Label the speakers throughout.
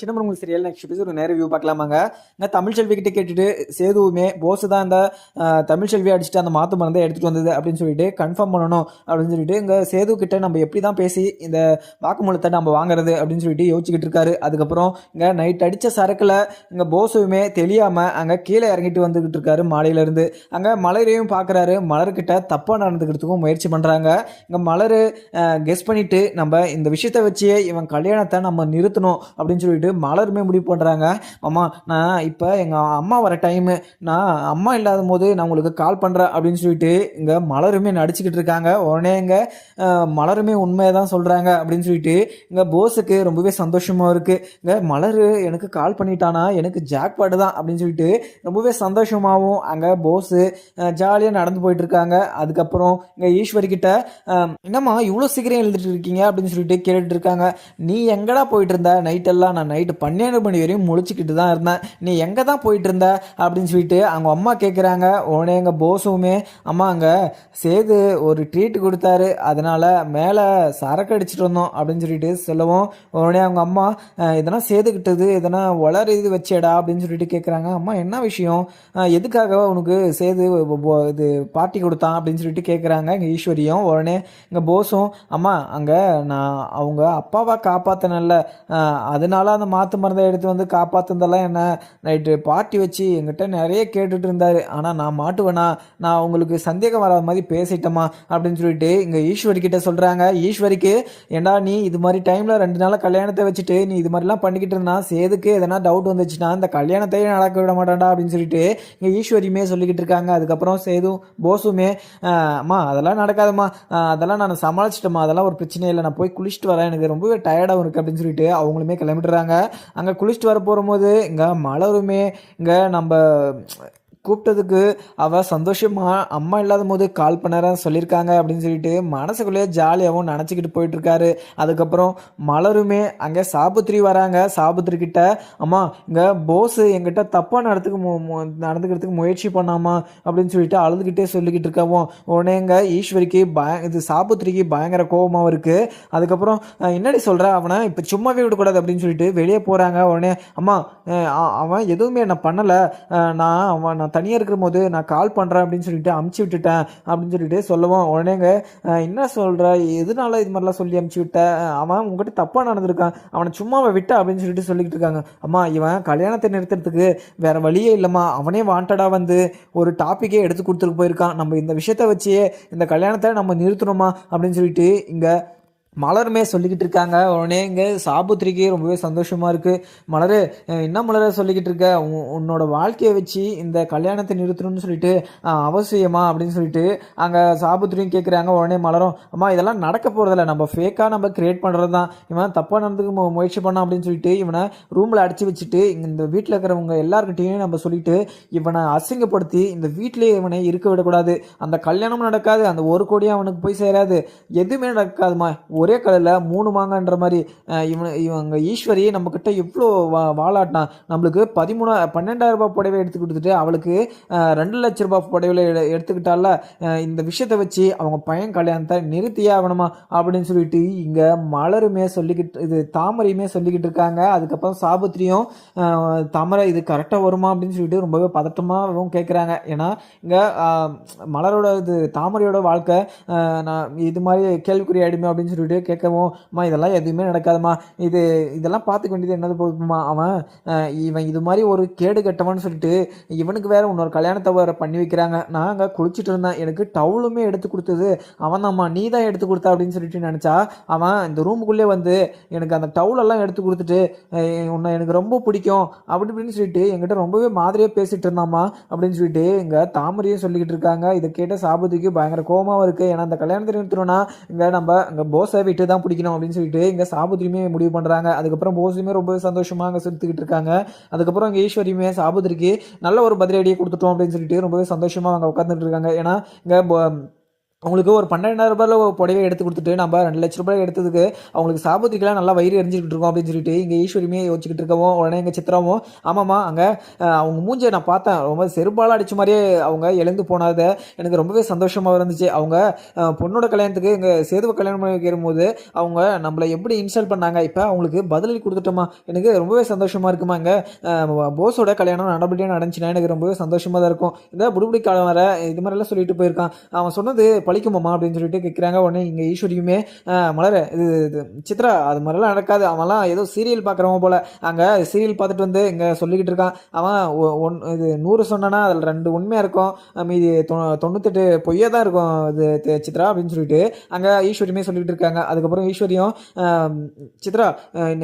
Speaker 1: சின்னமரங்கள் serial next episode நேர view பார்க்கலாமாங்க? நான் தமிழ் செல்வி கிட்ட கேட்டுட்டு சேதுவுமே போஸ் தான் இந்த தமிழ் செல்வி அடிச்சுட்டு அந்த மாத்து மருந்தை எடுத்துட்டு வந்தது அப்படின்னு சொல்லிட்டு கன்ஃபார்ம் பண்ணணும் அப்படின்னு சொல்லிட்டு இங்கே சேது கிட்ட நம்ம எப்படி தான் பேசி இந்த வாக்குமூலத்தை நம்ம வாங்குறது அப்படின்னு சொல்லிட்டு யோசிச்சுக்கிட்டு இருக்காரு. அதுக்கப்புறம் இங்கே நைட் அடித்த சரக்கில் இங்கே போஸுமே தெரியாமல் அங்கே கீழே இறங்கிட்டு வந்துக்கிட்டு இருக்காரு மாலையிலேருந்து. அங்கே மலரையும் பார்க்குறாரு மலர்கிட்ட தப்பாக நடந்துக்கிறதுக்கும் முயற்சி பண்ணுறாங்க இங்கே மலர் கெஸ் பண்ணிவிட்டு நம்ம இந்த விஷயத்தை வச்சே இவன் கல்யாணத்தை நம்ம நிறுத்தணும் அப்படின்னு சொல்லிட்டு மலருமே முடிவு பண்ணுறாங்க அம்மா நான் இப்போ எங்கள் அம்மா வர டைமு நான் அம்மா இல்லாத போது நான் உங்களுக்கு கால் பண்ணுறேன் அப்படின்னு சொல்லிட்டு இங்கே மலருமே நடிச்சுக்கிட்டு இருக்காங்க. உடனே இங்கே மலருமே உண்மையை தான் சொல்கிறாங்க அப்படின்னு சொல்லிட்டு இங்கே போஸுக்கு ரொம்பவே சந்தோஷமாக இருக்குது இங்கே மலர் எனக்கு கால் பண்ணிட்டானா எனக்கு ஜாக்பாடு தான் அப்படின்னு சொல்லிட்டு ரொம்பவே சந்தோஷமாகவும் அங்கே போஸு ஜாலியாக நடந்து போயிட்டுருக்காங்க அதுக்கப்புறம் இங்கே ஈஸ்வரிக்கிட்ட என்னம்மா இவ்வளோ சீக்கிரம் எழுதிட்டு இருக்கீங்க? அப்படின்னு சொல்லிட்டு கேட்டுட்டு இருக்காங்க. நீ எங்கடா போயிட்டு இருந்த? நைட்டெல்லாம் நான் நைட்டு பன்னெண்டு மணி வரையும் முழிச்சிக்கிட்டு தான் இருந்தேன். நீ எங்கே தான் போயிட்டு இருந்த அப்படின்னு சொல்லிட்டு அவங்க அம்மா கேட்குறாங்க உடனே எங்கள் போஸுமே அம்மா அங்கே சேது ஒரு ட்ரீட் கொடுத்தாரு. அதனால் மேலே சரக்கு அடிச்சிட்டு வந்தோம் அப்படின்னு சொல்லிட்டு சொல்லவும் உடனே அவங்க அம்மா எதனா இதெல்லாம் சேதுக்கிட்டது. எதனா வளர் இது வச்சேடா அப்படின்னு சொல்லிட்டு கேட்குறாங்க அம்மா என்ன விஷயம்? எதுக்காக உனக்கு சேது இது பார்ட்டி கொடுத்தான்? அப்படின்னு சொல்லிட்டு கேட்குறாங்க எங்கள் ஈஸ்வரியும். உடனே எங்கள் போஸும் அம்மா அங்கே நான் அவங்க அப்பாவை காப்பாற்றினல்ல அதனால அந்த மாற்று மருந்தை எடுத்து வந்து காப்பாற்றுந்தெல்லாம் என்ன? நைட்டு பார்ட்டி வச்சு எங்கிட்ட நிறைய கேட்டுட்டு இருந்தார். ஆனால் நான் மாட்டுவேனா? நான் உங்களுக்கு சந்தேகம் வராத மாதிரி பேசிட்டேமா அப்படின்னு சொல்லிட்டு இங்கே ஈஸ்வரி கிட்ட சொல்கிறாங்க ஈஸ்வரிக்கு ஏண்டா நீ இது மாதிரி டைமில் ரெண்டு நாள் கல்யாணத்தை வச்சுட்டு நீ இது மாதிரிலாம் பண்ணிக்கிட்டு இருந்தா? சேதுக்கு எதனா டவுட் வந்துச்சுன்னா இந்த கல்யாணத்தையே நடக்க விட மாட்டான்டா அப்படின்னு சொல்லிட்டு இங்கே ஈஸ்வரியுமே சொல்லிக்கிட்டு இருக்காங்க. அதுக்கப்புறம் சேது போஸுமே அம்மா அதெல்லாம் நடக்காதும்மா. அதெல்லாம் நான் சமாளிச்சிட்டேம்மா. அதெல்லாம் ஒரு பிரச்சனை இல்லை. நான் போய் குளிச்சுட்டு வரேன். எனக்கு ரொம்பவே டயர்டாகவும் இருக்குது அப்படின்னு சொல்லிட்டு அவங்களுமே கிளம்பிடுறாங்க. அங்கே குளிச்சுட்டு வர போகும்போது இங்கே மலருமே இங்கே நம்ம கூப்பிட்டதுக்கு அவள் சந்தோஷமா அம்மா இல்லாத போது கால் பண்ணறேன் சொல்லியிருக்காங்க அப்படின்னு சொல்லிட்டு மனசுக்குள்ளேயே ஜாலியாகவும் நினச்சிக்கிட்டு போயிட்டு இருக்காரு அதுக்கப்புறம் மலருமே அங்கே சாபுத்திரி வராங்க. சாபுத்திரி கிட்ட அம்மா இங்கே போஸு எங்கிட்ட தப்பாக நடத்துக்கு மு- நடந்துக்கிறதுக்கு முயற்சி பண்ணாமா? அப்படின்னு சொல்லிட்டு அழுதுகிட்டே சொல்லிக்கிட்டு இருக்கவும் உடனே இங்கே ஈஸ்வரிக்கு பய இது சாபுத்திரிக்கு பயங்கர கோபமாகவும் இருக்குது அதுக்கப்புறம் என்னடி சொல்கிற அவனை இப்போ சும்மாவே விடக்கூடாது அப்படின்னு சொல்லிட்டு வெளியே போகிறாங்க உடனே அம்மா அவன் எதுவுமே என்ன பண்ணலை. நான் அவன் நான் தனியாக இருக்கிற போது நான் கால் பண்ணுறேன் அப்படின்னு சொல்லிட்டு அமுச்சு விட்டுட்டேன் அப்படின்னு சொல்லிட்டு சொல்லுவோம் உடனேங்க என்ன சொல்கிற எதனால இது மாதிரிலாம் சொல்லி அமுச்சு விட்ட? அவன் உங்ககிட்ட தப்பாக நடந்திருக்கான். அவனை சும்மாவை விட்ட அப்படின்னு சொல்லிட்டு சொல்லிக்கிட்டு இருக்காங்க. அம்மா இவன் கல்யாணத்தை நிறுத்துறதுக்கு வேறு வழியே இல்லைம்மா. அவனே வாண்டடாக வந்து ஒரு டாப்பிக்கே எடுத்து கொடுத்துட்டு போயிருக்கான். நம்ம இந்த விஷயத்த வச்சே இந்த கல்யாணத்தை நம்ம நிறுத்தணுமா? அப்படின்னு சொல்லிட்டு இங்கே மலருமே சொல்லிக்கிட்டு இருக்காங்க. உடனே இங்கே சாபுத்திரிக்கு ரொம்பவே சந்தோஷமாக இருக்குது மலர் என்ன மலர சொல்லிக்கிட்டு இருக்க? உன்- உன்னோட வாழ்க்கையை வச்சு இந்த கல்யாணத்தை நிறுத்தணும்னு சொல்லிட்டு அவசியமா அப்படின்னு சொல்லிட்டு அங்கே சாபுத்திரியும் கேட்குறாங்க உடனே மலரும் அம்மா இதெல்லாம் நடக்க போகிறதில்ல நம்ம ஃபேக்காக நம்ம கிரியேட் பண்ணுறது தான் இவன் தப்பாக நடந்துக்கு மு- முயற்சி பண்ணான் அப்படின்னு சொல்லிட்டு இவனை ரூமில் அடித்து வச்சுட்டு இந்த வீட்டில் இருக்கிறவங்க எல்லாருக்கிட்டையும் நம்ம சொல்லிட்டு இவனை அசிங்கப்படுத்தி இந்த வீட்டிலே இவனை இருக்க விடக்கூடாது. அந்த கல்யாணமும் நடக்காது. அந்த ஒரு கோடியும் அவனுக்கு போய் சேராது. எதுவுமே நடக்காதுமா. ஒரே கல்லில் மூணு மாங்கன்ற மாதிரி இவன் இவங்க ஈஸ்வரி நம்மக்கிட்ட எவ்வளோ வா வாலாட்டினான் நம்மளுக்கு பதிமூணா பன்னெண்டாயிரம் ரூபாய் புடவை எடுத்து கொடுத்துட்டு அவளுக்கு ரெண்டு லட்ச ரூபாய் புடவையில் எடு எடுத்துக்கிட்டால இந்த விஷயத்தை வச்சு அவங்க பையன் கல்யாணத்தை நிறுத்தியே ஆகணுமா அப்படின்னு சொல்லிட்டு இங்கே மலருமே சொல்லிக்கிட்டு இது தாமரையுமே சொல்லிக்கிட்டு இருக்காங்க. அதுக்கப்புறம் சாபத்திரியும் தாமரை இது கரெக்டாக வருமா அப்படின்னு சொல்லிட்டு ரொம்பவே பதட்டமாகவும் கேட்குறாங்க ஏன்னா இங்கே மலரோட இது தாமரையோட வாழ்க்கை நான் இது மாதிரி கேள்விக்குறி ஆயிடுமே அப்படின்னு சொல்லிட்டு கேட்கவும் அம்மா இதெல்லாம் எதுவுமே நடக்காதும்மா. இது இதெல்லாம் பார்த்துக்க வேண்டியது என்னது போதுமா அவன் இவன் இது மாதிரி ஒரு கேடு கட்டவன்னு சொல்லிட்டு இவனுக்கு வேற இன்னொரு கல்யாணத்தை வேற பண்ணி வைக்கிறாங்க. நான் அங்கே குளிச்சுட்டு இருந்தேன். எனக்கு டவுலுமே எடுத்து கொடுத்தது. அவன் தான்மா நீ தான் எடுத்து கொடுத்தா? அப்படின்னு சொல்லிட்டு நினச்சா அவன் இந்த ரூமுக்குள்ளே வந்து எனக்கு அந்த டவுலெல்லாம் எடுத்து கொடுத்துட்டு உன்னை எனக்கு ரொம்ப பிடிக்கும். அப்படி இப்படின்னு சொல்லிட்டு என்கிட்ட ரொம்பவே மாதிரியாக பேசிட்டு இருந்தாம்மா. அப்படின்னு சொல்லிட்டு இங்கே தாமரையும் சொல்லிக்கிட்டு இருக்காங்க. இதை கேட்ட சாபத்துக்கு பயங்கர கோவமாகவும் இருக்குது ஏன்னா அந்த கல்யாணத்தை நிறுத்தணும்னா இங்கே நம்ம இங்கே போஸை விட்டு தான் பிடிக்கணும் அப்படின்னு சொல்லிட்டு இங்கே சாபுத்திரியுமே முடிவு பண்ணுறாங்க அதுக்கப்புறம் போஸுமே ரொம்ப சந்தோஷமாக அங்கே சுற்றிக்கிட்டு இருக்காங்க. அதுக்கப்புறம் இங்கே ஈஸ்வரியுமே சாபுத்திரிக்கு நல்ல ஒரு பதிலடியை கொடுத்துட்டோம் அப்படின்னு சொல்லிட்டு ரொம்பவே சந்தோஷமாக அவங்க உட்காந்துட்டு இருக்காங்க. ஏன்னா இங்கே அவங்களுக்கு ஒரு பன்னெண்டாயிரம் ரூபாயில் ஒரு புடவை எடுத்து கொடுத்துட்டு நம்ம ரெண்டு லட்ச ரூபாய் எடுத்ததுக்கு அவங்களுக்கு சாபத்துக்கெல்லாம் நல்லா வயிறு எரிஞ்சிக்கிட்டு இருக்கோம் அப்படின்னு சொல்லிட்டு இங்கே ஈஸ்வரியுமே யோசிச்சுக்கிட்டு இருக்கவும் உடனே எங்கள் சித்திரமும் ஆமாம்மா அங்கே அவங்க மூஞ்சியை நான் பார்த்தேன். ரொம்ப செருப்பால் அடித்த மாதிரியே அவங்க எழுந்து போனாத எனக்கு ரொம்பவே சந்தோஷமாக இருந்துச்சு. அவங்க பொண்ணோட கல்யாணத்துக்கு எங்கள் சேதுவ கல்யாணம் பண்ணி போது அவங்க நம்மளை எப்படி இன்ஸ்டால் பண்ணாங்க. இப்போ அவங்களுக்கு பதிலடி கொடுத்துட்டோமா எனக்கு ரொம்பவே சந்தோஷமாக இருக்குமா இங்கே போஸோட கல்யாணம் நடபடியாக நடந்துச்சுன்னா எனக்கு ரொம்பவே சந்தோஷமாக தான் இருக்கும். இந்த புடுபுடி காலம் வர இது மாதிரிலாம் சொல்லிட்டு போயிருக்கான். அவன் சொன்னது பழிக்குமாம்மா அப்படின்னு சொல்லிட்டு கேட்குறாங்க உடனே இங்கே ஈஸ்வரியுமே "ஆஹ், மலர இது இது சித்ரா அது மாதிரிலாம் நடக்காது. அவன்லாம் ஏதோ சீரியல் பார்க்குறவன் போல். அங்கே சீரியல் பார்த்துட்டு வந்து இங்கே சொல்லிக்கிட்டு இருக்கான். அவன் ஒ- ஒன் இது நூறு சொன்னானா அதில் ரெண்டு உண்மையாக இருக்கும். மீதி தொ தொண்ணூத்தெட்டு பொய்யா தான் இருக்கும். இது சித்ரா அப்படின்னு சொல்லிட்டு அங்கே ஈஸ்வரியுமே சொல்லிக்கிட்டு இருக்காங்க. அதுக்கப்புறம் ஈஸ்வரியும் சித்ரா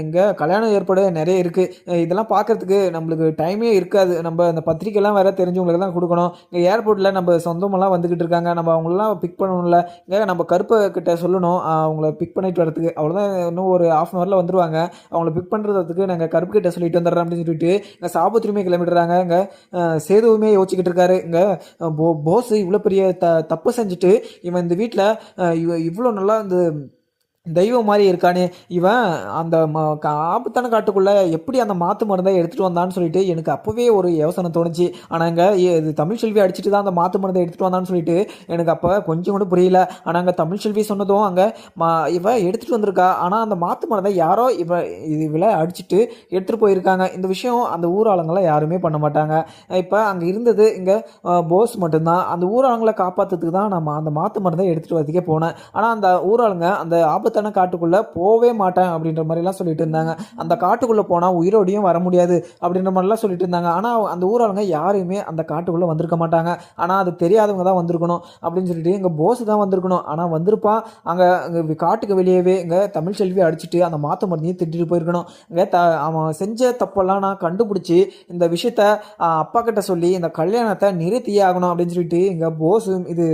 Speaker 1: இங்கே கல்யாணம் ஏற்பாடு நிறைய இருக்குது இதெல்லாம் பார்க்கறதுக்கு நம்மளுக்கு டைமே இருக்காது. நம்ம அந்த பத்திரிக்கைலாம் வேறு தெரிஞ்சவங்களுக்கு தான் கொடுக்கணும். இங்கே ஏர்போர்ட்டில் நம்ம சொந்தமெல்லாம் வந்துக்கிட்டு இருக்காங்க. நம்ம அவங்களாம் பிக் பிக் பண்ணணும்ல. இங்கே நம்ம கருப்பை கிட்ட சொல்லணும். அவங்கள பிக் பண்ணிட்டு வரதுக்கு அவ்வளோதான் இன்னும் ஒரு ஆஃப் அன் ஹவரில் வந்துருவாங்க. அவங்கள பிக் பண்ணுறதுக்கு நாங்கள் கருப்பு கிட்ட சொல்லிட்டு வந்துடுறோம் அப்படின்னு சொல்லிட்டு இங்கே சாபத்திரியுமே கிளம்பிடுறாங்க. இங்கே சேதுவுமே யோசிச்சுக்கிட்டு இருக்காரு. இங்கே போ போஸ் இவ்வளோ பெரிய த தப்பு செஞ்சுட்டு இவன் இந்த வீட்டில் இவ இவ்வளோ நல்லா இந்த தெய்வம் மாதிரி இருக்கானே இவன் அந்த ம கா- ஆபத்தான காட்டுக்குள்ளே எப்படி அந்த மாற்று மருந்தை எடுத்துகிட்டு வந்தான்னு சொல்லிட்டு எனக்கு அப்போவே ஒரு யோசனை தோணுச்சு. ஆனால் அங்கே இது தமிழ் செல்வி அடிச்சுட்டு தான் அந்த மாற்று மருந்தை எடுத்துகிட்டு வந்தான்னு சொல்லிட்டு எனக்கு அப்போ கொஞ்சம் கூட புரியல. ஆனால் அங்கே தமிழ் செல்வி சொன்னதும் அங்கே மா இவன் எடுத்துகிட்டு வந்திருக்கா. ஆனால் அந்த மாற்று மருந்தை யாரோ இவ இது இவளை அடிச்சுட்டு எடுத்துகிட்டு போயிருக்காங்க. இந்த விஷயம் அந்த ஊராளுங்களாம் யாருமே பண்ண மாட்டாங்க. இப்போ அங்கே இருந்தது இங்கே போஸ் மட்டும்தான். அந்த ஊராளுங்களை காப்பாற்றுறதுக்கு தான் நம்ம அந்த மாற்று மருந்தை எடுத்துகிட்டு வரதுக்கே போனேன். ஆனால் அந்த ஊராளுங்க அந்த ஆபத்து ஆபத்தான காட்டுக்குள்ளே போவே மாட்டேன் அப்படின்ற மாதிரிலாம் சொல்லிட்டு இருந்தாங்க. அந்த காட்டுக்குள்ளே போனால் உயிரோடையும் வர முடியாது அப்படின்ற மாதிரிலாம் சொல்லிட்டு இருந்தாங்க. ஆனால் அந்த ஊராளுங்க யாருமே அந்த காட்டுக்குள்ளே வந்திருக்க மாட்டாங்க. ஆனால் அது தெரியாதவங்க தான் வந்திருக்கணும் அப்படின்னு சொல்லிட்டு இங்கே போஸ் தான் வந்திருக்கணும். ஆனால் வந்திருப்பான் அங்கே அங்கே காட்டுக்கு வெளியவே இங்கே தமிழ் செல்வி அடிச்சுட்டு அந்த மாற்று மருந்தையும் திட்டிட்டு போயிருக்கணும். இங்கே த அவன் செஞ்ச தப்பெல்லாம் நான் கண்டுபிடிச்சி இந்த விஷயத்த அப்பா கிட்ட சொல்லி இந்த கல்யாணத்தை நிறுத்தியே ஆகணும் அப்படின்னு சொல்லிட்டு இங்கே போஸு இது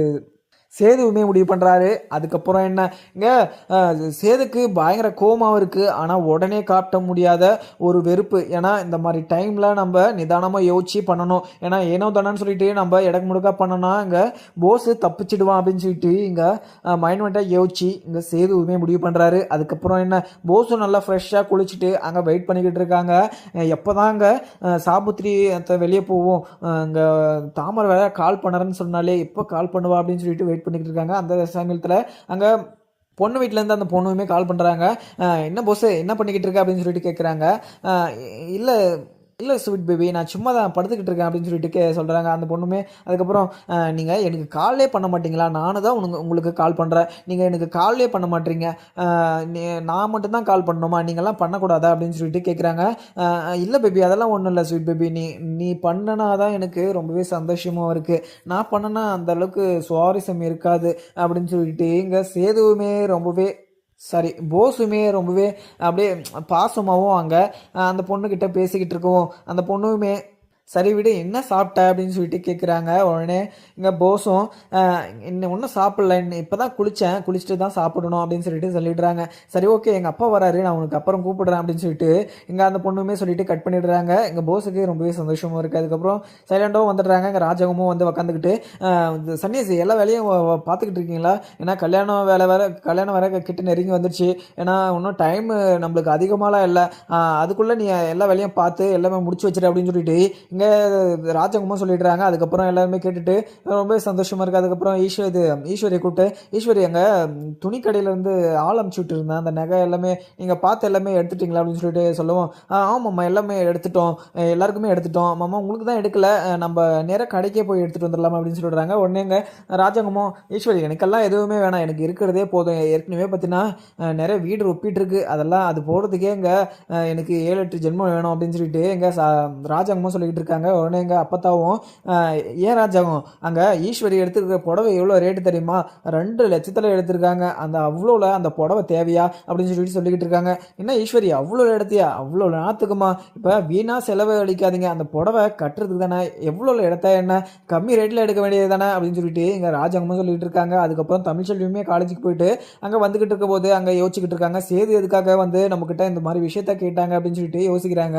Speaker 1: சேதுவுமே முடிவு பண்ணுறாரு அதுக்கப்புறம் என்ன? இங்கே சேதுக்கு பயங்கர கோமாவும் இருக்குது ஆனால் உடனே காட்ட முடியாத ஒரு வெறுப்பு. ஏன்னா இந்த மாதிரி டைமில் நம்ம நிதானமாக யோசிச்சு பண்ணணும். ஏன்னா ஏனோ தானன்னு சொல்லிட்டு நம்ம இடக்கு முடுக்கா பண்ணோன்னா இங்கே போஸு தப்பிச்சிடுவான் அப்படின்னு சொல்லிட்டு இங்கே மைண்ட்மெண்ட்டாக யோசிச்சு இங்கே சேதுவுமே முடிவு பண்ணுறாரு அதுக்கப்புறம் என்ன? போஸும் நல்லா ஃப்ரெஷ்ஷாக குளிச்சுட்டு அங்கே வெயிட் பண்ணிக்கிட்டு இருக்காங்க. எப்போ தான் அங்கே சாபுத்திரி வெளியே போவோம். இங்கே தாமரை வேலை கால் பண்ணுறேன்னு சொன்னாலே எப்போ கால் பண்ணுவா அப்படின்னு சொல்லிட்டு வெயிட் பண்ணிக்கிட்டு இருக்காங்க. அந்த சமயத்தில் அங்கே பொண்ணு வீட்டிலேருந்து அந்த பொண்ணுமே கால் பண்ணுறாங்க என்ன போஸ் என்ன பண்ணிக்கிட்டு இருக்க? அப்படின்னு சொல்லிட்டு கேட்குறாங்க இல்லை இல்லை ஸ்வீட் பேபி நான் சும்மா தான் படுத்துக்கிட்டு இருக்கேன் அப்படின்னு சொல்லிட்டு கே சொல்கிறாங்க அந்த பொண்ணுமே அதுக்கப்புறம் நீங்கள் எனக்கு காலே பண்ண மாட்டீங்களா? நானும் தான் உனக்கு உங்களுக்கு கால் பண்ணுறேன் நீங்கள் எனக்கு காலே பண்ண மாட்டீங்க. நீ- நான் மட்டும்தான் கால் பண்ணணுமா? நீங்கள்லாம் பண்ணக்கூடாதா? அப்படின்னு சொல்லிட்டு கேட்குறாங்க இல்லை பேபி அதெல்லாம் ஒன்றும் இல்லை ஸ்வீட் பேபி நீ நீ பண்ணனா தான் எனக்கு ரொம்பவே சந்தோஷமாக இருக்குது நான் பண்ணனா அந்த அளவுக்கு சுவாரஸ்யம் இருக்காது. அப்படின்னு சொல்லிட்டு இங்கே சேதுவுமே ரொம்பவே சாரி போஸுமே ரொம்பவே அப்படியே பாசமாகவும் அங்கே அந்த பொண்ணுக்கிட்ட பேசிக்கிட்டு இருக்கவும் அந்த பொண்ணுமே சரி விடு என்ன சாப்பிட்ட அப்படின்னு சொல்லிட்டு கேட்குறாங்க உடனே இங்கே போஸும் இன்னும் ஒன்றும் சாப்பிடல இன்னும் இப்போ தான் குளித்தேன் குளிச்சுட்டு தான் சாப்பிடணும் அப்படின்னு சொல்லிட்டு சொல்லிடுறாங்க. சரி ஓகே எங்கள் அப்பா வராரு நான் உனக்கு அப்புறம் கூப்பிடுறேன் அப்படின்னு சொல்லிட்டு இங்கே அந்த பொண்ணுமே சொல்லிட்டு கட் பண்ணிடுறாங்க. எங்கள் போஸுக்கு ரொம்பவே சந்தோஷமாக இருக்குது அதுக்கப்புறம் சைலண்டாகவும் வந்துடுறாங்க. இங்கே ராஜகமும் வந்து உக்காந்துக்கிட்டு சன்னியாசி எல்லா வேலையும் பார்த்துக்கிட்டு இருக்கீங்களா? ஏன்னா கல்யாணம் வேலை வேற கல்யாணம் வேற கிட்ட நெருங்கி வந்துருச்சு. ஏன்னா இன்னும் டைம் நம்மளுக்கு அதிகமாலாம் இல்லை. அதுக்குள்ளே நீ எல்லா வேலையும் பார்த்து எல்லாமே முடிச்சு வச்சிரு அப்படின்னு சொல்லிட்டு இங்கே ராஜகுமார் சொல்லிடுறாங்க. அதுக்கப்புறம் எல்லாருமே கேட்டுட்டு ரொம்ப சந்தோஷமாக இருக்குது அதுக்கப்புறம் ஈஸ்வர் இது ஈஸ்வரியை கூப்பிட்டு ஈஸ்வரி அங்கே துணிக்கடையிலேருந்து ஆள் அமுச்சு விட்டுருந்தேன் அந்த நகை எல்லாமே நீங்கள் பார்த்து எல்லாமே எடுத்துட்டிங்களா அப்படின்னு சொல்லிட்டு சொல்லுவோம். ஆமாம்மா எல்லாமே எடுத்துட்டோம். எல்லாருக்குமே எடுத்துட்டோம். மாமா உங்களுக்கு தான் எடுக்கல. நம்ம நேராக கடைக்கே போய் எடுத்துகிட்டு வந்துடலாம் அப்படின்னு சொல்லிடுறாங்க உடனே இங்கே ராஜகமோ ஈஸ்வரி எனக்கெல்லாம் எதுவுமே வேணாம். எனக்கு இருக்கிறதே போதும். ஏற்கனவே பார்த்தீங்கன்னா நிறைய வீடு ஒப்பிட்டு இருக்கு அதெல்லாம் அது போகிறதுக்கே இங்கே எனக்கு ஏழு எட்டு ஜென்மம் வேணும் அப்படின்னு சொல்லிட்டு எங்கள் சா சொல்லிக்கிட்டு இருக்காங்க. உடனே எங்கள் அப்பத்தாவும் ஏன் ராஜாவும் அங்கே ஈஸ்வரி எடுத்துருக்க புடவை எவ்வளோ ரேட்டு தெரியுமா? ரெண்டு லட்சத்தில் எடுத்திருக்காங்க. அந்த அவ்வளோவில் அந்த புடவை தேவையா? அப்படின்னு சொல்லிட்டு சொல்லிக்கிட்டு இருக்காங்க. என்ன ஈஸ்வரி அவ்வளோ இடத்தையா அவ்வளோ நாத்துக்குமா? இப்போ வீணாக செலவு அளிக்காதீங்க. அந்த புடவை கட்டுறதுக்கு தானே எவ்வளோ இடத்த என்ன? கம்மி ரேட்டில் எடுக்க வேண்டியது தானே? அப்படின்னு சொல்லிட்டு இங்கே ராஜாங்கமும் சொல்லிட்டு இருக்காங்க. அதுக்கப்புறம் தமிழ்ச்செல்வியுமே காலேஜுக்கு போயிட்டு அங்கே வந்துக்கிட்டு இருக்க போது அங்கே யோசிச்சுக்கிட்டு இருக்காங்க. சேது எதுக்காக வந்து நம்மக்கிட்ட இந்த மாதிரி விஷயத்த கேட்டாங்க அப்படின்னு சொல்லிட்டு யோசிக்கிறாங்க.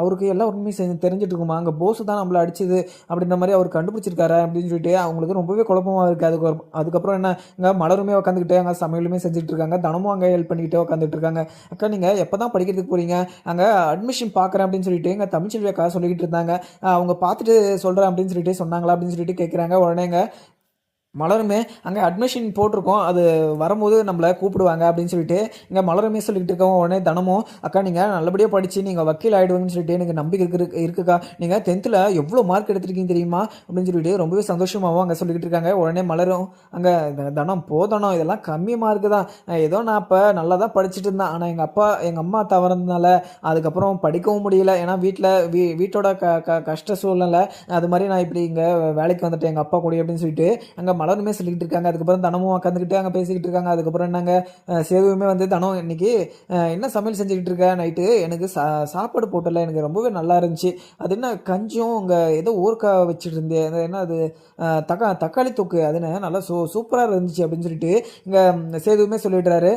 Speaker 1: அவருக்கு எல்லா உண்மையும் செஞ்சு தெரிஞ்சுட்டு இருக்குமா அங்கே போஸ் தான் நம்மளை அடிச்சது அப்படின்ற மாதிரி அவர் கண்டுபிடிச்சிருக்காரு அப்படின்னு சொல்லிட்டு அவங்களுக்கு ரொம்பவே குழப்பமாக இருக்குது அதுக்கு அதுக்கப்புறம் என்ன? இங்கே மலருமே உட்காந்துக்கிட்டு அங்கே சமையலுமே செஞ்சுட்டு இருக்காங்க தினமும் அங்கே ஹெல்ப் பண்ணிக்கிட்டே உட்காந்துட்டு இருக்காங்க அக்கா நீங்கள் எப்போ தான் படிக்கிறதுக்கு போகிறீங்க அங்கே அட்மிஷன் பார்க்குறேன் அப்படின்னு சொல்லிட்டு எங்கள் தமிழ்ச்செல்வி அக்கா சொல்லிக்கிட்டு இருந்தாங்க. அவங்க பார்த்துட்டு சொல்கிறேன் அப்படின்னு சொல்லிட்டு சொன்னாங்களா அப்படின்னு சொல்லிட்டு கேட்குறாங்க உடனேங்க மலருமே அங்கே அட்மிஷன் போட்டிருக்கோம். அது வரும்போது நம்மளை கூப்பிடுவாங்க அப்படின்னு சொல்லிட்டு இங்கே மலருமே சொல்லிக்கிட்டு இருக்கோம் உடனே தினமும் அக்கா நீங்கள் நல்லபடியாக படித்து நீங்கள் வக்கீல் ஆகிடுவீங்கன்னு சொல்லிட்டு எனக்கு நம்பிக்கை இருக்கு இருக்குக்கா. நீங்கள் டென்த்தில் எவ்வளோ மார்க் எடுத்திருக்கீங்க தெரியுமா? அப்படின்னு சொல்லிட்டு ரொம்பவே சந்தோஷமாகவும் அங்கே சொல்லிக்கிட்டு இருக்காங்க. உடனே மலரும். அங்கே தனம் போதனம் இதெல்லாம் கம்மி மார்க்கு தான். ஏதோ நான் இப்போ நல்லா தான் படிச்சுட்டு இருந்தேன். ஆனால் எங்கள் அப்பா எங்கள் அம்மா தவறதுனால அதுக்கப்புறம் படிக்கவும் முடியல. ஏன்னா வீட்டில் வீ வீட்டோட க க கஷ்ட சூழ்நிலை. அது மாதிரி நான் இப்படி இங்கே வேலைக்கு வந்துட்டேன் எங்கள் அப்பா கூட அப்படின்னு சொல்லிட்டு அங்கே மலருமே சொல்லிக்கிட்டு இருக்காங்க. அதுக்கப்புறம் தனமும் உட்காந்துக்கிட்டு அங்கே பேசிக்கிட்டு இருக்காங்க. அதுக்கப்புறம் என்னங்க? சேதுவுமே வந்து தனம் இன்னைக்கு என்ன சமையல் செஞ்சுக்கிட்டு இருக்க? நைட்டு எனக்கு சா சாப்பாடு போட்டல. எனக்கு ரொம்பவே நல்லா இருந்துச்சு. அது என்ன கஞ்சியும் இங்கே ஏதோ ஊறுக்காய் வச்சுட்டு இருந்தேன் அது என்ன அது? அஹ் தக்கா தக்காளி தொக்கு. அது என்ன நல்லா சூ சூப்பராக இருந்துச்சு அப்படின்னு சொல்லிட்டு இங்கே சேதுவுமே சொல்லிடுறாரு.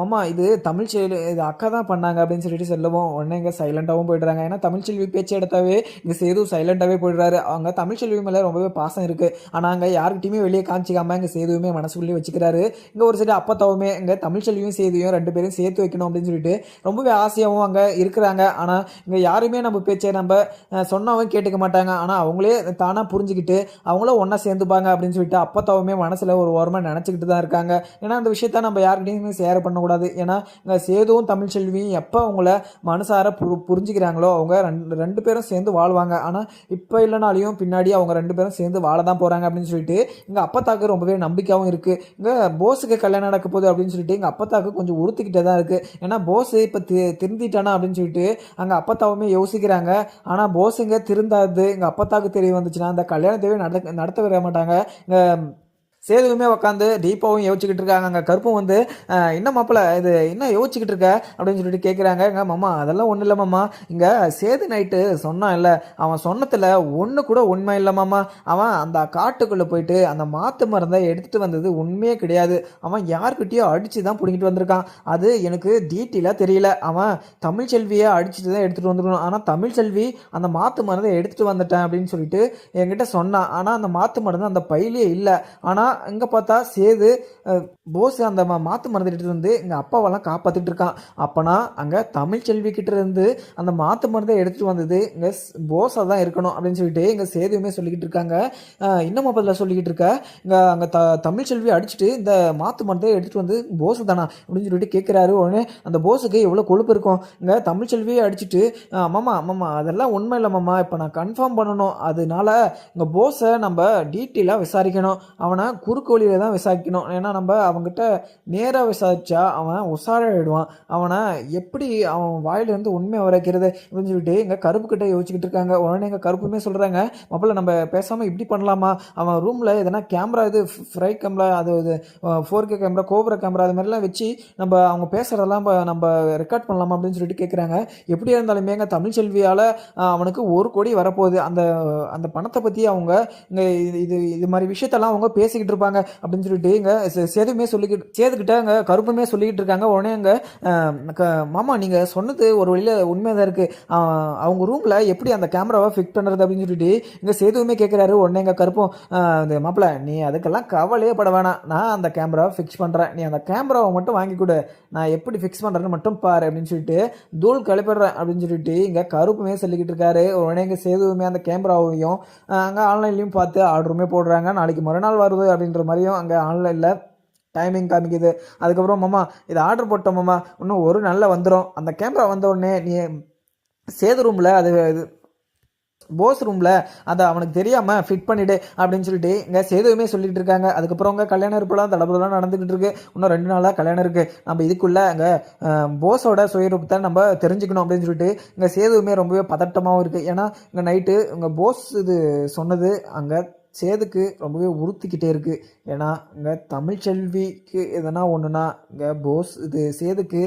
Speaker 1: மாமா இது தமிழ் செயல் இது அக்கா தான் பண்ணாங்க அப்படின்னு சொல்லிட்டு சொல்லவும். உடனே இங்கே சைலண்டாகவும் போயிடுறாங்க. ஏன்னா தமிழ்ச்செல்வி பேச்சு எடுத்தாவே இங்கே சேது சைலண்டாகவே போயிடுறாரு. அவங்க தமிழ் செல்வி மேலே ரொம்பவே பாசம் இருக்குது ஆனால் அங்கே யாருக்கிட்டையுமே வெளியே காமிச்சிக்காம இங்கே சேதுவுமே மனசுக்குள்ளேயே வச்சுக்கிறாரு. இங்கே ஒரு சைடு அப்பத்தாவுமே இங்கே தமிழ்ச்செல்வியும் சேதுவையும் ரெண்டு பேரும் சேர்த்து வைக்கணும் அப்படின்னு சொல்லிட்டு ரொம்பவே ஆசையாகவும் அங்கே இருக்கிறாங்க. ஆனால் இங்கே யாருமே நம்ம பேச்சை நம்ம அஹ், சொன்னவங்க கேட்டுக்க மாட்டாங்க. ஆனால் அவங்களே தானாக புரிஞ்சுக்கிட்டு அவங்களும் ஒன்றா சேர்ந்துப்பாங்க அப்படின்னு சொல்லிட்டு அப்பத்தாவுமே மனசில் ஒரு ஓரமாக நினச்சிக்கிட்டு தான் இருக்காங்க. ஏன்னா அந்த விஷயத்த நம்ம யார்கிட்டையுமே ஷேர் பண்ணக்கூடாது. ஏன்னா இங்கே சேதுவும் தமிழ்ச்செல்வியும் எப்போ அவங்கள மனசார புரு புரிஞ்சுக்கிறாங்களோ அவங்க ரெண்டு ரெண்டு பேரும் சேர்ந்து வாழ்வாங்க. ஆனால் இப்போ இல்லைனாலையும் பின்னாடி அவங்க ரெண்டு பேரும் சேர்ந்து வாழ தான் போகிறாங்க அப்படின்னு சொல்லிட்டு இங்கே அப்பத்தாக்கு ரொம்பவே நம்பிக்கையாகவும் இருக்குது இங்கே போஸுக்கு கல்யாணம் நடக்க போகுது அப்படின்னு சொல்லிட்டு எங்கள் அப்பத்தாக்கு கொஞ்சம் உறுத்திக்கிட்டே தான் இருக்குது ஏன்னா போஸ் இப்போ தி திருந்திட்டானா அப்படின்னு சொல்லிட்டு அங்கே அப்பத்தாவுமே யோசிக்கிறாங்க. ஆனால் போஸுங்க திருந்தாது எங்கள் அப்பத்தாக்கு தெரிய வந்துச்சுன்னா அந்த கல்யாணத்தையே நடத்த நடத்த விட மாட்டாங்க. இங்கே சேதுவுமே உட்காந்து டீப்பாகவும் யோசிச்சுக்கிட்டு இருக்காங்க அங்கே கருப்பும் வந்து என்ன மாப்பிள்ள இது என்ன யோசிச்சுக்கிட்டு இருக்க? அப்படின்னு சொல்லிட்டு கேட்குறாங்க எங்க மாமா அதெல்லாம் ஒன்றும் இல்லை மாமா. இங்கே சேது நைட்டு சொன்னான் இல்லை. அவன் சொன்னதில் ஒன்று கூட உண்மை இல்லை மாமா. அவன் அந்த காட்டுக்குள்ளே போயிட்டு அந்த மாத்து மருந்தை எடுத்துகிட்டு வந்தது உண்மையே கிடையாது. அவன் யார்கிட்டயோ அடித்து தான் பிடிங்கிட்டு வந்திருக்கான். அது எனக்கு டீட்டெயிலாக தெரியல. அவன் தமிழ்ச்செல்வியை அடிச்சுட்டு தான் எடுத்துகிட்டு வந்துருக்கணும். ஆனால் தமிழ்ச்செல்வி அந்த மாத்து மருந்தை எடுத்துகிட்டு வந்துட்டேன் அப்படின்னு சொல்லிட்டு என்கிட்ட சொன்னான். ஆனால் அந்த மாத்து மருந்து அந்த பையிலே இல்லை. ஆனால் அங்கே பார்த்தா சேது போஸ் அந்த மா- மாத்து மருந்து எங்கள் அப்பாவெல்லாம் காப்பாற்றிட்டு இருக்கான். அப்போனா அங்கே தமிழ்ச்செல்வி செல்விக்கிட்ட இருந்து அந்த மாற்று மருந்தை எடுத்துகிட்டு வந்தது இங்கே போஸாக தான் இருக்கணும் அப்படின்னு சொல்லிட்டு இங்கே சேதுவுமே சொல்லிக்கிட்டு இருக்காங்க. இன்னும் பதில் சொல்லிக்கிட்டு இருக்க? இங்கே அங்கே த தமிழ்ச்செல்வி அடிச்சுட்டு இந்த மாற்று மருந்தை எடுத்துகிட்டு வந்து போஸ் தானா அப்படின்னு சொல்லிட்டு கேட்குறாரு உடனே அந்த போஸுக்கு எவ்வளோ கொழுப்பு இருக்கும்? இங்கே தமிழ்ச்செல்வியை அடிச்சுட்டு "அஹ், மாமா மாமா அதெல்லாம் உண்மை இல்லை மாமா. இப்போ நான் கன்ஃபார்ம் பண்ணணும். அதனால இங்கே போஸை நம்ம டீட்டெயிலாக விசாரிக்கணும். அவனை குறுக்கு வழியில் தான் விசாரிக்கணும். ஏன்னா நம்ம அவங்ககிட்ட நேராக விசாரிச்சா அவன் உசாராயிடுவான். அவனை எப்படி அவன் வாயிலிருந்து உண்மையை வரைக்கிறது அப்படின்னு சொல்லிட்டு எங்கள் கருப்புக்கிட்ட யோசிச்சுக்கிட்டு இருக்காங்க. உடனே எங்கள் கருப்புமே சொல்கிறாங்க மாப்பிள்ள நம்ம பேசாமல் இப்படி பண்ணலாமா? அவன் ரூமில் எதனா கேமரா இது ஃப்ரை கேமரா அது இது ஃபோர் கே கேமரா கோபுர கேமரா அது மாதிரிலாம் வச்சு நம்ம அவங்க பேசுகிறதெல்லாம் நம்ம- நம்ம ரெக்கார்ட் பண்ணலாமா? அப்படின்னு சொல்லிட்டு கேட்குறாங்க எப்படி இருந்தாலுமே எங்கள் தமிழ் செல்வியால் அவனுக்கு ஒரு கோடி வரப்போகுது. அந்த அந்த பணத்தை பற்றி அவங்க இங்கே இது இது இது மாதிரி விஷயத்தெல்லாம் அவங்க பேசிக்கிட்டு இருப்பாங்க அப்படின்னு சொல்லிட்டு இங்கே சேதுமே சொல்லிக்கிட்டு சேதுக்கிட்ட அங்கே கருப்புமே சொல்லிக்கிட்டு இருக்காங்க. உடனே அங்கே மாமா நீங்கள் சொன்னது ஒரு வழியில் உண்மையாக தான் இருக்குது அவங்க ரூமில் எப்படி அந்த கேமராவை ஃபிக்ஸ் பண்ணுறது அப்படின்னு சொல்லிட்டு இங்கே சேதுவுமே கேட்குறாரு உடனே எங்கள் கருப்பும் இந்த மாப்பிள்ள நீ அதுக்கெல்லாம் கவலையே பட வேணாம். நான் அந்த கேமராவை ஃபிக்ஸ் பண்ணுறேன் நீ அந்த கேமராவை மட்டும் வாங்கி கொடு. நான் எப்படி ஃபிக்ஸ் பண்ணுறேன்னு மட்டும் பாரு அப்படின்னு சொல்லிட்டு தூள் கிளப்பிடுறேன் அப்படின்னு சொல்லிட்டு இங்கே கருப்புமே சொல்லிக்கிட்டு இருக்காரு. உடனே இங்கே சேதுவுமே அந்த கேமராவையும் அங்கே ஆன்லைன்லேயும் பார்த்து ஆர்டருமே போடுறாங்க. நாளைக்கு மறுநாள் வருது அப்படின்ற மாதிரியும் அங்கே ஆன்லைனில் டைமிங் காமிக்குது. அதுக்கப்புறம் மாமா இது ஆர்டர் போட்டோம் மாமா. இன்னும் ஒரு நாளில் வந்துடும் அந்த கேமரா வந்த உடனே நீ சேது ரூமில் அது இது போஸ் ரூமில் அதை அவனுக்கு தெரியாமல் ஃபிட் பண்ணிவிடு அப்படின்னு சொல்லிட்டு இங்கே சேதுவுமே சொல்லிட்டு இருக்காங்க. அதுக்கப்புறம் அங்கே கல்யாணம் இருப்பெல்லாம் தடபுலாம் நடந்துகிட்டு இருக்கு. இன்னும் ரெண்டு நாளாக கல்யாணம் இருக்குது நம்ம இதுக்குள்ளே அங்கே போஸோட சுயரூபத்தை நம்ம தெரிஞ்சுக்கணும் அப்படின்னு சொல்லிட்டு இங்கே சேதுவுமே ரொம்பவே பதட்டமாகவும் இருக்குது ஏன்னா இங்கே நைட்டு இங்கே போஸ் இது சொன்னது அங்கே சேதுக்கு ரொம்பவே உறுத்திக்கிட்டே இருக்குது ஏன்னா இங்கே தமிழ்ச்செல்விக்கு எதனா ஒன்றுனா இங்கே போஸ் இது சேதுக்கு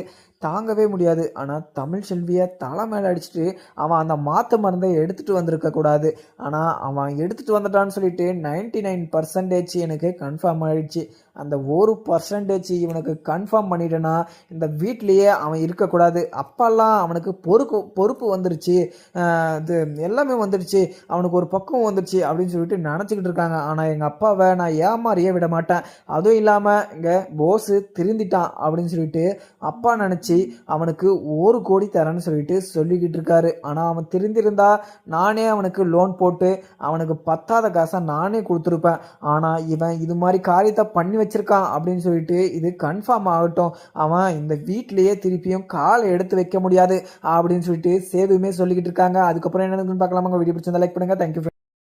Speaker 1: தாங்கவே முடியாது. ஆனால் தமிழ் செல்வியை தலை மேலே அடிச்சுட்டு அவன் அந்த மாற்று மருந்தை எடுத்துகிட்டு வந்திருக்கக்கூடாது ஆனால் அவன் எடுத்துகிட்டு வந்துட்டான்னு சொல்லிட்டு நைன்டி நைன் பர்சன்டேஜ் எனக்கு கன்ஃபார்ம் ஆகிடுச்சு அந்த ஒரு பர்சன்டேஜ் இவனுக்கு கன்ஃபார்ம் பண்ணிட்டேன்னா இந்த வீட்லேயே அவன் இருக்கக்கூடாது அப்பெல்லாம் அவனுக்கு பொறுப்பு பொறுப்பு வந்துருச்சு. இது எல்லாமே வந்துடுச்சு அவனுக்கு ஒரு பக்குவம் வந்துடுச்சு அப்படின்னு சொல்லிட்டு நினச்சிக்கிட்டு இருக்காங்க. ஆனால் எங்கள் அப்பாவை நான் ஏமாறியே விட மாட்டேன். அதுவும் இல்லாமல் இங்கே போஸு திருந்திட்டான் அப்படின்னு சொல்லிட்டு அப்பா நினச்சி அவனுக்கு ஒரு கோடி தரேன்னு சொல்லிட்டு சொல்லிக்கிட்டு இருக்காரு. ஆனால் அவன் திருந்திருந்தா நானே அவனுக்கு லோன் போட்டு அவனுக்கு பத்தாத காசை நானே கொடுத்துருப்பேன். ஆனால் இவன் இது மாதிரி காரியத்தை பண்ணி வச்சிருக்கான் அப்படின்னு சொல்லிட்டு இது கன்ஃபார்ம் ஆகட்டும். அவன் இந்த வீட்லேயே திருப்பியும் காலை எடுத்து வைக்க முடியாது அப்படின்னு சொல்லிட்டு சேதுமே சொல்லிக்கிட்டு இருக்காங்க. அதுக்கப்புறம் என்ன பார்க்கலாமா வீடியோ பிடிச்சிருந்தா லைக் பண்ணுங்க. தேங்க்யூ